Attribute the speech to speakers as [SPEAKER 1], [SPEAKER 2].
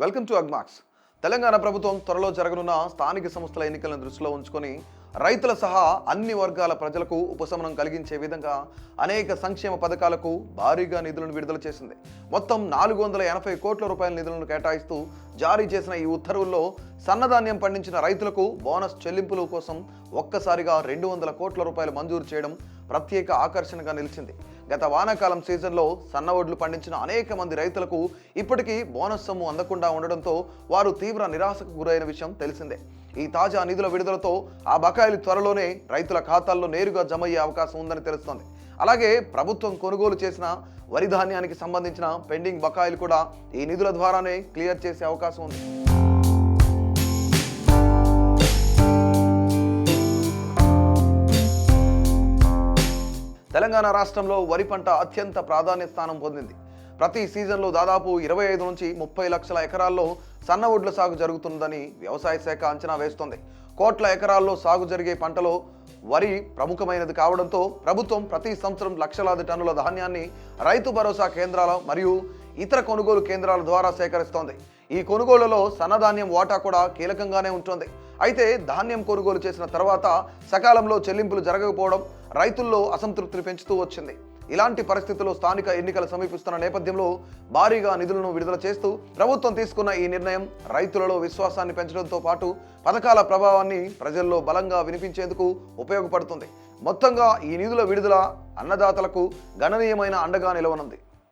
[SPEAKER 1] Welcome to Agmax. Telangana ప్రభుత్వం త్వరలో జరగనున్న స్థానిక సంస్థల ఎన్నికలను దృష్టిలో ఉంచుకొని రైతుల సహా అన్ని వర్గాల ప్రజలకు ఉపశమనం కలిగించే విధంగా అనేక సంక్షేమ పథకాలకు భారీగా నిధులను విడుదల చేసింది. మొత్తం నాలుగు వందల ఎనభై కోట్ల రూపాయల నిధులను కేటాయిస్తూ జారీ చేసిన ఈ ఉత్తర్వుల్లో సన్నధాన్యం పండించిన రైతులకు బోనస్ చెల్లింపుల కోసం ఒక్కసారిగా రెండు వందల కోట్ల రూపాయలు మంజూరు చేయడం ప్రత్యేక ఆకర్షణగా నిలిచింది. గత వానాకాలం సీజన్లో సన్న ఒడ్లు పండించిన అనేక మంది రైతులకు ఇప్పటికీ బోనస్ సొమ్ము అందకుండా ఉండడంతో వారు తీవ్ర నిరాశకు గురైన విషయం తెలిసిందే. ఈ తాజా నిధుల విడుదలతో ఆ బకాయిలు త్వరలోనే రైతుల ఖాతాల్లో నేరుగా జమ అయ్యే అవకాశం ఉందని తెలుస్తోంది. అలాగే ప్రభుత్వం కొనుగోలు చేసిన వరి ధాన్యానికి సంబంధించిన పెండింగ్ బకాయిలు కూడా ఈ నిధుల ద్వారానే క్లియర్ చేసే అవకాశం ఉంది. తెలంగాణ రాష్ట్రంలో వరి పంట అత్యంత ప్రాధాన్య స్థానం పొందింది. ప్రతి సీజన్లో దాదాపు ఇరవై ఐదు నుంచి ముప్పై లక్షల ఎకరాల్లో సన్న సాగు జరుగుతుందని వ్యవసాయ శాఖ అంచనా వేస్తోంది. కోట్ల ఎకరాల్లో సాగు జరిగే పంటలో వరి ప్రముఖమైనది కావడంతో ప్రభుత్వం ప్రతి సంవత్సరం లక్షలాది టన్నుల ధాన్యాన్ని రైతు భరోసా కేంద్రాల మరియు ఇతర కొనుగోలు కేంద్రాల ద్వారా సేకరిస్తోంది. ఈ కొనుగోలులో సన్నధాన్యం వాటా కూడా కీలకంగానే ఉంటుంది. అయితే ధాన్యం కొనుగోలు చేసిన తర్వాత సకాలంలో చెల్లింపులు జరగకపోవడం రైతుల్లో అసంతృప్తిని పెంచుతూ వచ్చింది. ఇలాంటి పరిస్థితుల్లో స్థానిక ఎన్నికలు సమీపిస్తున్న నేపథ్యంలో భారీగా నిధులను విడుదల చేస్తూ ప్రభుత్వం తీసుకున్న ఈ నిర్ణయం రైతులలో విశ్వాసాన్ని పెంచడంతో పాటు పథకాల ప్రభావాన్ని ప్రజల్లో బలంగా వినిపించేందుకు ఉపయోగపడుతుంది. మొత్తంగా ఈ నిధుల విడుదల అన్నదాతలకు గణనీయమైన అండగా నిలవనుంది.